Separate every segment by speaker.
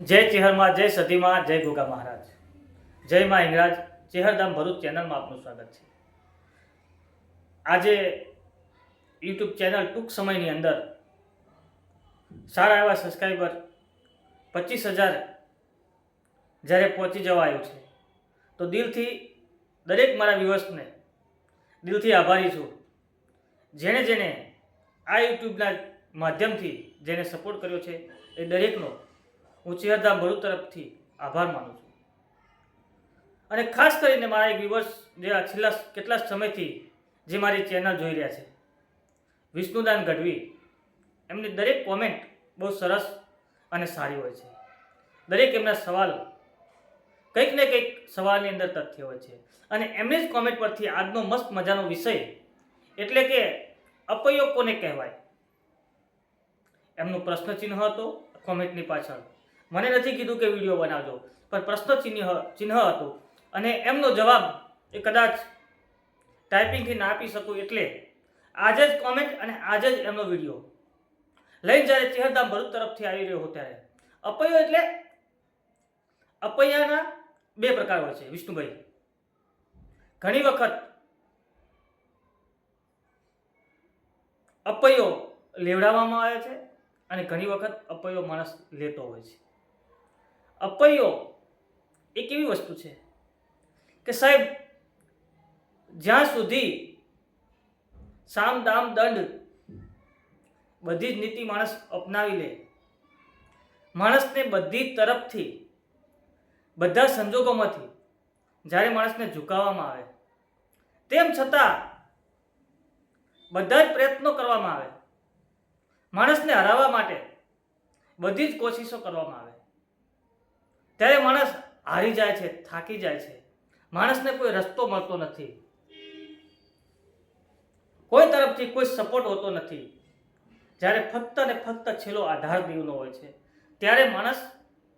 Speaker 1: જય ચેહરમાં, જય સદીમાં જય ગોગા મહારાજ. જય માં હિંગરાજ. ચેહરધામ ભરૂચ ચેનલમાં આપનું સ્વાગત છે. આજે યુટ્યુબ ચેનલ ટૂંક સમયની અંદર સારા એવા સબસ્ક્રાઈબર પચીસ હજાર જ્યારે પહોંચી જવા આવ્યું છે, તો દિલથી દરેક મારા વ્યૂઅર્સને દિલથી આભારી છું. જેણે જેણે આ યુટ્યુબના માધ્યમથી જેને સપોર્ટ કર્યો છે, એ દરેકનો હું ચેહરધામ ભરૂચ તરફથી આભાર માનું છું. અને ખાસ કરીને મારા એક વ્યુઅર્સ જે આ છેલ્લા કેટલા સમયથી જે મારી ચેનલ જોઈ રહ્યા છે, વિષ્ણુદાન ગઢવી, એમની દરેક કોમેન્ટ બહુ સરસ અને સારી હોય છે. દરેક એમના સવાલ, કંઈક ને કંઈક સવાલની અંદર તથ્ય હોય છે. અને એમની જ કોમેન્ટ પરથી આજનો મસ્ત મજાનો વિષય, એટલે કે અપયો કોને કહેવાય. એમનું પ્રશ્નચિહ્ન હતો કોમેન્ટની પાછળ. મને નથી કીધું કે વીડિયો બનાવજો, પણ પ્રશ્ન ચિહ્ન ચિહ્ન હતું. અને એમનો જવાબ એ કદાચ ટાઈપિંગથી ના આપી શકું એટલે આજે જ કોમેન્ટ અને આજે જ એમનો વીડિયો. લઈને જ્યારે ચેહરધામ ભરૂચ તરફથી આવી રહ્યો હતો ત્યારે. અપૈયો એટલે અપૈયાના બે પ્રકાર હોય છે, વિષ્ણુભાઈ. ઘણી વખત અપૈયો લેવડાવવામાં આવે છે અને ઘણી વખત અપૈયો માણસ લેતો હોય છે. અપૈયો એક એવી વસ્તુ છે? કે સાહેબ, જ્યાં સુધી સામ દામ દંડ બધી જ નીતિ માણસ અપનાવી લે, માણસને બધી તરફથી, બધા સંજોગોમાંથી જ્યારે માણસને ઝુકાવવામાં આવે, તેમ છતાં બધા જ પ્રયત્નો કરવામાં આવે, માણસને હરાવવા માટે બધી જ કોશિશો કરવામાં આવે. ત્યારે માણસ હારી જાય છે, થાકી જાય છે. માણસને કોઈ રસ્તો મળતો નથી. કોઈ તરફથી કોઈ સપોર્ટ હોતો નથી. જ્યારે ફક્ત ને ફક્ત છેલ્લો આધાર દેવનો હોય છે, ત્યારે માણસ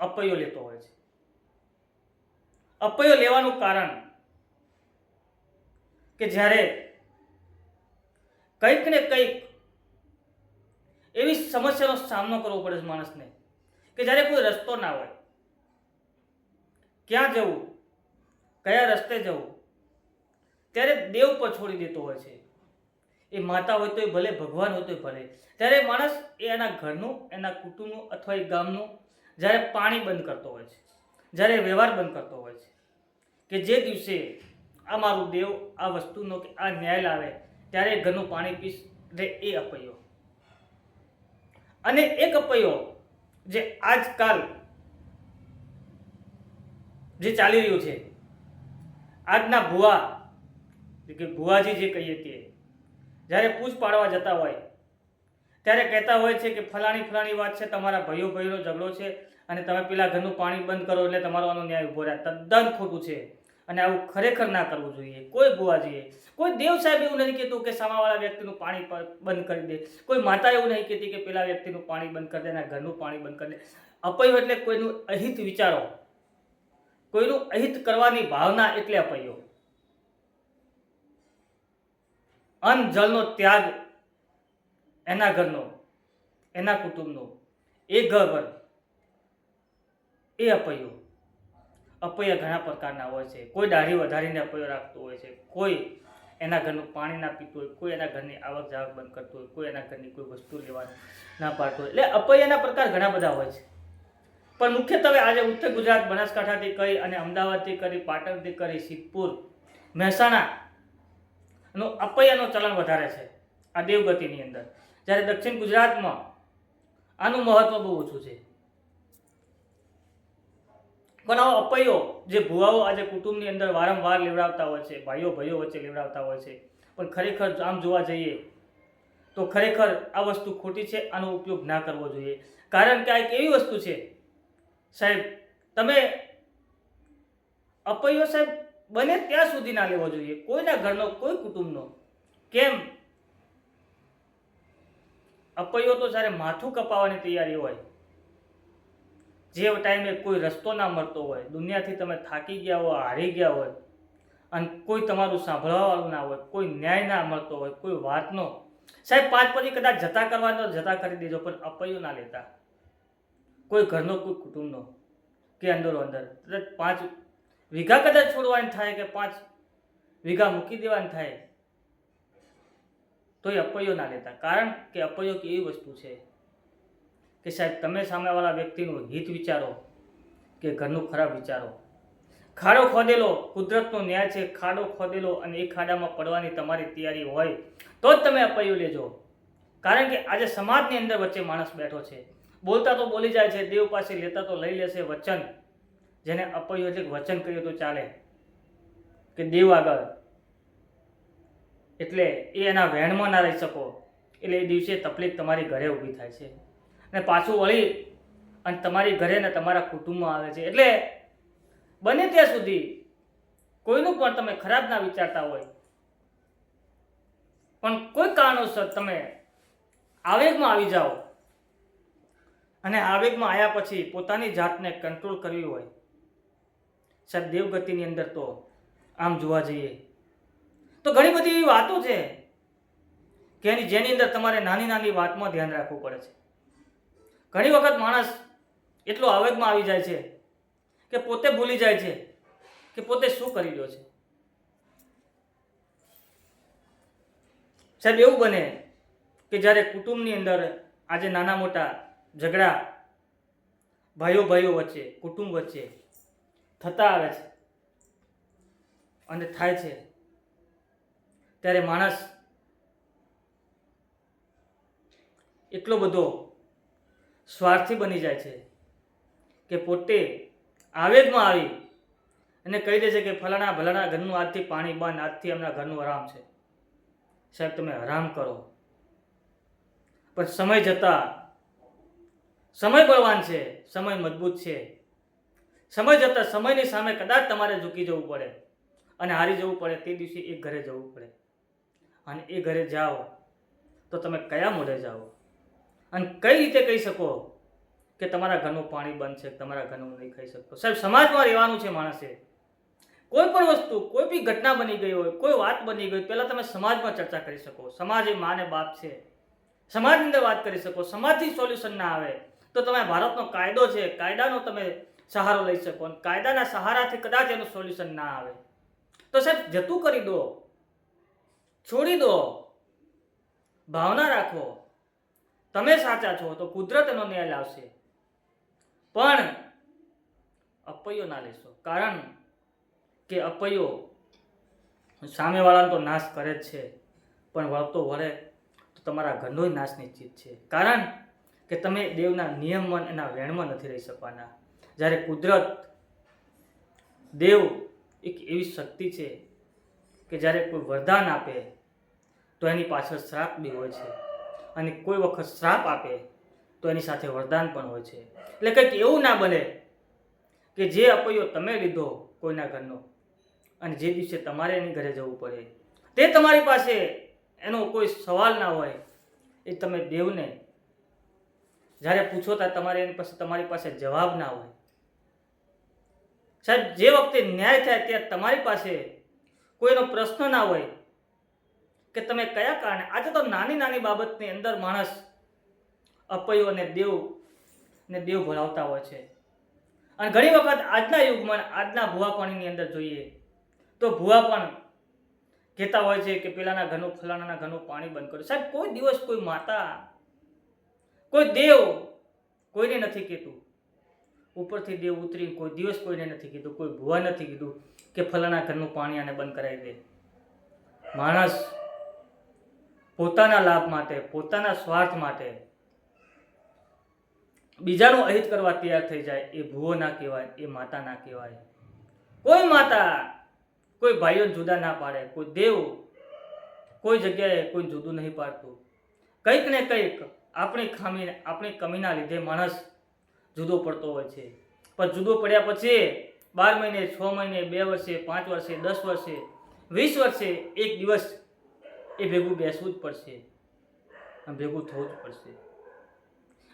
Speaker 1: અપયો લેતો હોય છે. અપયો લેવાનું કારણ કે જ્યારે કંઈક ને કંઈક એવી સમસ્યાનો સામનો કરવો પડે છે માણસને, કે જ્યારે કોઈ રસ્તો ના હોય ક્યાં જવું? કયા રસ્તે જવું? ત્યારે દેવ પર છોડી દેતો હોય છે. એ માતા હોય તોય ભલે, ભગવાન હોય તોય ભલે. ત્યારે માણસ એ એના ઘરનું, એના કુટુંબનું અથવા એ ગામનું જ્યારે પાણી બંધ કરતો હોય છે, જ્યારે વ્યવહાર બંધ કરતો હોય છે, કે જે દિવસે આ મારું દેવ આ વસ્તુનો કે આ ન્યાય લાવે, ત્યારે ઘરનું પાણી પીશ રે એ અપૈયો અને એક અપૈયો જે આજકાલ જે ચાલી રહ્યું છે. આજના ભુવા, કે ભુવાજી જે કહીએ તે જ્યારે પૂછ પાડવા જતા હોય, ત્યારે કહેતા હોય છે કે ફલાણી ફલાણી વાત છે, તમારા ભાઈઓ ભાઈનો ઝઘડો છે અને તમે પેલા ઘરનું પાણી બંધ કરો એટલે તમારો આનો ન્યાય ઊભો રહ્યા તદ્દન ખોટું છે અને આવું ખરેખર ના કરવું જોઈએ. કોઈ ભુવાજીએ, કોઈ દેવ સાહેબ એવું નહીં કહેતું કે સામાવાળા વ્યક્તિનું પાણી બંધ કરી દે. કોઈ માતા એવું નહીં કહેતી કે પેલા વ્યક્તિનું પાણી બંધ કરી દે એના ઘરનું પાણી બંધ કરી દે. અપૈયો એટલે કોઈનું અહિત વિચારો. કોઈનું અહિત કરવાની ભાવના એટલે અપૈયો. અન્ન જળનો ત્યાગ એના ઘરનો, એના કુટુંબનો, એ ઘર એ અપૈયો. અપૈયા ઘણા પ્રકારના હોય છે. કોઈ દાઢી વધારીને અપૈયો રાખતો હોય છે. કોઈ એના ઘરનું પાણી ના પીતું હોય, કોઈ એના ઘરની આવક જાવક બંધ કરતું હોય, કોઈ એના ઘરની કોઈ વસ્તુ લેવાનું ના પાડતું હોય. એટલે અપૈયાના પ્રકાર ઘણા બધા હોય છે. પણ મુખ્યત્વે આજે ઉત્તર ગુજરાત બનાસકાંઠાથી કરી અને અમદાવાદથી કરી પાટણથી કરી સિદ્ધપુર, મહેસાણા નો અપૈયાનું ચલણ વધારે છે, આ દેવગતિની અંદર. જ્યારે દક્ષિણ ગુજરાતમાં આનું મહત્વ બહુ ઓછું છે. પણ આવો અપૈયો જે ભુવાઓ આજે કુટુંબની અંદર વારંવાર લેવડાવતા હોય છે, ભાઈઓ ભાઈઓ વચ્ચે લેવડાવતા હોય છે, પણ ખરેખર આમ જોવા જઈએ તો ખરેખર આ વસ્તુ ખોટી છે, આનો ઉપયોગ ના કરવો જોઈએ. કારણ કે આ એક એવી વસ્તુ છે સાહેબ, તમે અપૈયો સાહેબ બને ત્યાં સુધી ના લેવો જોઈએ. કોઈના ઘરનો, કોઈ કુટુંબનો. કેમ? અપૈયો તો જ્યારે માથું કપાવવાની તૈયારી હોય, જે ટાઈમે કોઈ રસ્તો ના મળતો હોય, દુનિયાથી તમે થાકી ગયા હોય, હારી ગયા હોય, અને કોઈ તમારું સાંભળવાવાળું ના હોય, કોઈ ન્યાય ના મળતો હોય, કોઈ વાતનો. સાહેબ, પાંચ પછી કદાચ જતા કરવાનો, જતા કરી દેજો, પણ અપૈયો ના લેતા. કોઈ ઘરનો, કોઈ કુટુંબનો, કે અંદરો અંદર. પાંચ વીઘા કદાચ છોડવાની થાય કે પાંચ વીઘા મૂકી દેવાની થાય, તો એ અપૈયો ના લેતા. કારણ કે અપૈયો કે એવી વસ્તુ છે કે સાહેબ, તમે સામેવાળા વ્યક્તિનું હિત વિચારો કે ઘરનું ખરાબ વિચારો. ખાડો ખોદેલો, કુદરતનો ન્યાય છે, ખાડો ખોદેલો અને એ ખાડામાં પડવાની તમારી તૈયારી હોય, તો જ તમે અપૈયો લેજો. કારણ કે આજે સમાજની અંદર વચ્ચે માણસ બેઠો છે. બોલતા તો બોલી જાય છે, દેવ પાસે લેતા તો લઈ લેશે વચન. જેને અપૈયો એટલે વચન કર્યું તો ચાલે. કે દેવ આગળ. એટલે એ એના વહેણમાં ના રહી શકો. એટલે એ દિવસે તકલીફ તમારી ઘરે ઊભી થાય છે. અને પાછું વળી અને તમારી ઘરે ને તમારા કુટુંબમાં આવે છે. એટલે બને ત્યાં સુધી કોઈનું પણ તમે ખરાબ ના વિચારતા હોય. પણ કોઈ કારણોસર તમે આવેગમાં આવી જાઓ. અને આવેગમાં આવ્યા પછી પોતાની જાતને કંટ્રોલ કરવી હોય. સાહેબ, દેવગતિની અંદર તો આમ જોવા જઈએ. તો ઘણી બધી એવી વાતો છે કે જેની અંદર તમારે નાની નાની વાતમાં ધ્યાન રાખવું પડે છે. ઘણી વખત માણસ એટલો આવેગમાં આવી જાય છે કે પોતે ભૂલી જાય છે કે પોતે શું કરી રહ્યો છે. સાહેબ, એવું બને કે જ્યારે કુટુંબની અંદર આજે નાના મોટા ઝઘડા ભાઈઓ ભાઈઓ વચ્ચે, કુટુંબ વચ્ચે થતા આવે છે અને થાય છે. ત્યારે માણસ એટલો બધો સ્વાર્થી બની જાય છે કે પોતે આવેગમાં આવી અને કહી દે છે કે ફલાણા ભલાણા ઘરનું આજથી પાણી બંધ, આજથી એમના ઘરનું આરામ છે. સાહેબ, તમે આરામ કરો. પણ સમય જતા સમય બળવાન છે, સમય મજબૂત છે. સમય જતાં સમયની સામે કદાચ તમારે ઝૂકી જવું પડે અને હારી જવું પડે તે દિવસે એ ઘરે જવું પડે. અને એ ઘરે જાઓ તો તમે કયા મોઢે જાઓ? અને કઈ રીતે કહી શકો કે તમારા ઘરનું પાણી બંધ છે, તમારા ઘરનું નહીં ખાઈ શકતો? સાહેબ, સમાજમાં રહેવાનું છે માણસે. કોઈ પણ વસ્તુ, કોઈ બી ઘટના બની ગઈ હોય, કોઈ વાત બની ગઈ પહેલાં તમે સમાજમાં ચર્ચા કરી શકો. સમાજ એ માને બાપ છે. સમાજની અંદર વાત કરી શકો. સમાજથી સોલ્યુશન ના આવે. તો તમે ભારતનો કાયદો છે, કાયદાનો તમે સહારો લઈ શકો અને કાયદાના સહારાથી કદાચ એનું સોલ્યુશન ના આવે. તો સાહેબ, જતું કરી દો, છોડી દો, ભાવના રાખો. તમે સાચા છો તો કુદરત એનો ન્યાય લાવશે. પણ અપૈયો ના લેશો. કારણ કે અપૈયો સામેવાળાનો તો નાશ કરે જ છે. પણ વળતો વળે તો તમારા ઘરનો નાશ નિશ્ચિત છે. કારણ કે તમે દેવના નિયમમાં એના વેણમાં નથી રહી શકવાના. જ્યારે કુદરત દેવ એક એવી શક્તિ છે કે જ્યારે કોઈ વરદાન આપે, તો એની પાછળ શ્રાપ બી હોય છે. અને કોઈ વખત શ્રાપ આપે, તો એની સાથે વરદાન પણ હોય છે. એટલે કંઈક એવું ના બને કે જે અપૈયો તમે લીધો કોઈના ઘરનો અને જે દિવસે તમારે એની ઘરે જવું પડે, તે તમારી પાસે એનો કોઈ સવાલ ના હોય, એ તમે દેવને જ્યારે પૂછો ત્યારે તમારે એની પાસે તમારી પાસે જવાબ ના હોય. સાહેબ, જે વખતે ન્યાય થાય ત્યારે તમારી પાસે કોઈનો પ્રશ્ન ના હોય કે તમે કયા કારણે? આજે તો નાની નાની બાબતની અંદર માણસ અપયો અને દેવ ને દેવ ભણાવતા હોય છે. અને ઘણી વખત આજના યુગમાં આજના ભૂવા પાણીની અંદર જોઈએ તો ભૂવા પણ કહેતા હોય છે કે પેલાના ઘરનું ફલાણાના ઘરનું પાણી બંધ કર્યું. સાહેબ, કોઈ દિવસ કોઈ માતા કોઈ દેવ કોઈને નથી કહેતું ઉપરથી દેવ ઉતરી કોઈ દિવસ કોઈને નથી કીધું, કોઈ ભૂવા નથી કીધું કે ફલાણા ઘરનું પાણી આને બંધ કરાવી દે. માણસ પોતાના લાભ માટે, પોતાના સ્વાર્થ માટે બીજાનું અહિત કરવા તૈયાર થઈ જાય, એ ભૂવો ના કહેવાય, એ માતા ના કહેવાય. કોઈ માતા, કોઈ ભાઈઓ જુદા ના પાડે, કોઈ દેવ કોઈ જગ્યાએ કોઈ જુદું નહીં પાડતું. કંઈક ને કંઈક આપણી ખામી આપણી કમીના લીધે માણસ જુદો પડતો હોય છે. પણ જુદો પડ્યા પછી બાર મહિને, છ મહિને, બે વર્ષે, પાંચ વર્ષે, દસ વર્ષે, વીસ વર્ષે એક દિવસ એ ભેગું બેસવું જ પડશે. ભેગું થવું જ પડશે.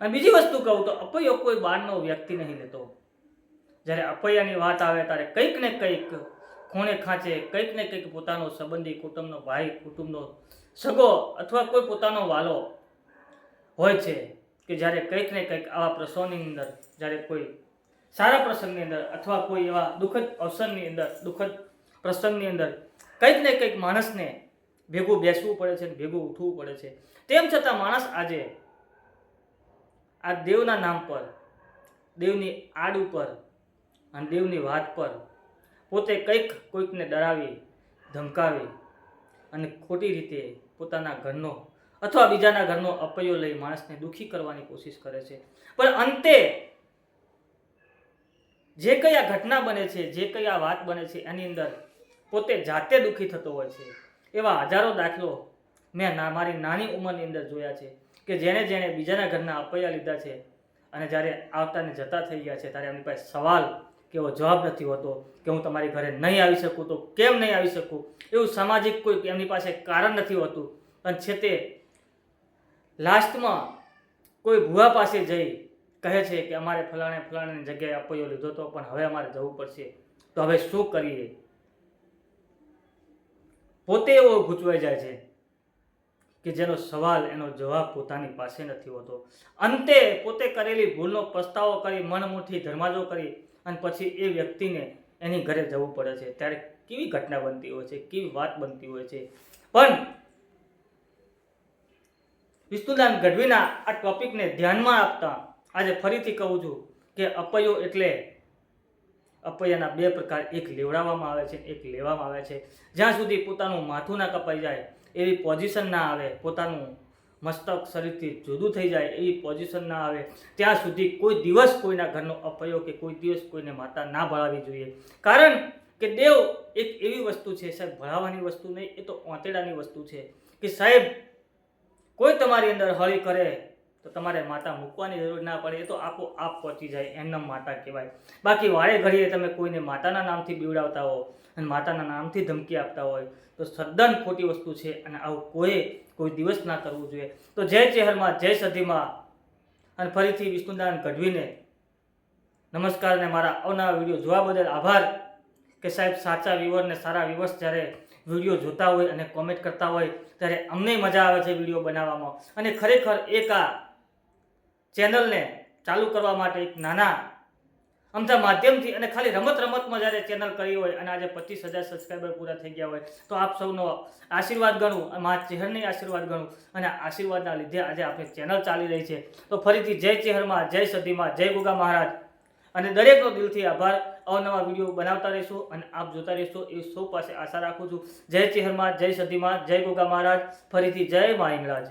Speaker 1: અને બીજી વસ્તુ કહું તો અપૈયો કોઈ બહારનો વ્યક્તિ નહીં લેતો. જ્યારે અપૈયાની વાત આવે ત્યારે કંઈક ને કંઈક ખૂણે ખાંચે, કંઈક ને કંઈક પોતાનો સંબંધી કુટુંબનો ભાઈ, કુટુંબનો સગો અથવા કોઈ પોતાનો વાલો હોય છે કે જ્યારે કંઈક ને કંઈક આવા પ્રસંગની અંદર, જ્યારે કોઈ સારા પ્રસંગની અંદર અથવા કોઈ એવા દુઃખદ અવસરની અંદર, દુઃખદ પ્રસંગની અંદર કંઈક ને કંઈક માણસને ભેગું બેસવું પડે છે ભેગું ઉઠવું પડે છે. તેમ છતાં માણસ આજે આ દેવના નામ પર, દેવની આડ ઉપર અને દેવની વાત પર પોતે કંઈક કોઈકને ડરાવી, ધમકાવી અને ખોટી રીતે પોતાના ઘરનો અથવા બીજાના ઘરનો અપયો લઈ માણસને દુઃખી કરવાની કોશિશ કરે છે. પણ અંતે જે કઈ આ ઘટના બને છે, જે કઈ આ વાત બને છે, એની અંદર પોતે જાતે દુઃખી થતો હોય છે. એવા હજારો દાખલો મેં મારી નાની ઉંમરની અંદર જોયા છે કે જેણે જેણે બીજાના ઘરના અપૈયા લીધા છે અને જ્યારે આવતા ને જતા થઈ ગયા છે ત્યારે એમની પાસે સવાલ કે એવો જવાબ નથી હોતો કે હું તમારી ઘરે નહીં આવી શકું તો કેમ નહીં આવી શકું? એવું સામાજિક કોઈ એમની પાસે કારણ નથી હોતું. અને છેતે લાસ્ટમાં કોઈ ભુવા પાસે જઈ કહે છે કે અમારે ફલાણે ફલાણાની જગ્યાએ અપયો લીધો તો, પણ હવે અમારે જવું પડશે. તો હવે શું કરીએ? પોતે એવો ગૂંચવાઈ જાય છે કે જેનો સવાલ એનો જવાબ પોતાની પાસે નથી હોતો. અંતે પોતે કરેલી ભૂલનો પસ્તાવો કરી, મનમુઠી ધર્માજો કરી અને પછી એ વ્યક્તિને એની ઘરે જવું પડે છે. ત્યારે કેવી ઘટના બનતી હોય છે? કેવી વાત બનતી હોય છે? પણ વિષ્ણુદાન ગઢવીના આ ટોપિકને ધ્યાનમાં આપતા આજે ફરીથી કહું છું કે અપયો એટલે અપયાના બે પ્રકાર, એક લેવડાવવામાં આવે છે, એક લેવામાં આવે છે. જ્યાં સુધી પોતાનું માથું ના કપાઈ જાય, એવી પોઝિશન ના આવે, પોતાનું મસ્તક શરીરથી જુદું થઈ જાય, એવી પોઝિશન ના આવે, ત્યાં સુધી કોઈ દિવસ કોઈના ઘરનો અપયો કે કોઈ દિવસ કોઈને માતા ના ભળાવી જોઈએ. કારણ કે દેવ એક એવી વસ્તુ છે, સાહેબ ભળાવવાની વસ્તુ નહીં, એ તો ઓંતેડાની વસ્તુ છે કે સાહેબ કોઈ તમારી અંદર હળી કરે તો તમારે માતા મૂકવાની જરૂર ના પડે, એ તો આપો આપ પહોંચી જાય એમના માતા કહેવાય. બાકી વારે ઘડીએ તમે કોઈને માતાના નામથી બીવડાવતા હો અને માતાના નામથી ધમકી આપતા હોય, તો સદ્દન ખોટી વસ્તુ છે અને આવું કોઈ કોઈ દિવસ ના કરવું જોઈએ. તો જય ચહેરમાં, જય સધીમાં. અને ફરીથી વિષ્ણુદાન ગઢવીને નમસ્કાર અને મારા અવનવા વીડિયો જોવા બદલ આભાર. કે સાહેબ સાચા વ્યુઅરને સારા વ્યુઅર્સ જ્યારે વીડિયો જોતા હોય અને કોમેન્ટ કરતા હોય, ત્યારે અમને મજા આવે છે વીડિયો બનાવવામાં. અને ખરેખર એક આ ચેનલને ચાલુ કરવા માટે એક નાના અમથા માધ્યમથી અને ખાલી રમત રમતમાં જ્યારે ચેનલ કરી હોય અને આજે પચીસ હજાર સબસ્ક્રાઈબર પૂરા થઈ ગયા હોય, તો આપ સૌનો આશીર્વાદ ગણું મા ચેહરની આશીર્વાદ ગણું, અને આશીર્વાદના લીધે આજે આપણી ચેનલ ચાલી રહી છે. તો ફરીથી જય ચેહરમાં, જય સદીમાં જય ગુગા મહારાજ. અને દરેકનો દિલથી આભાર. અવનવા વીડિયો બનાવતા રહેશો અને આપ જોતા રહેશો એ સૌ પાસે આશા રાખું છું. જય ચેહરમાં, જય સદીમાં જય ગોગા મહારાજ. ફરીથી જય મા હિંગળાજ.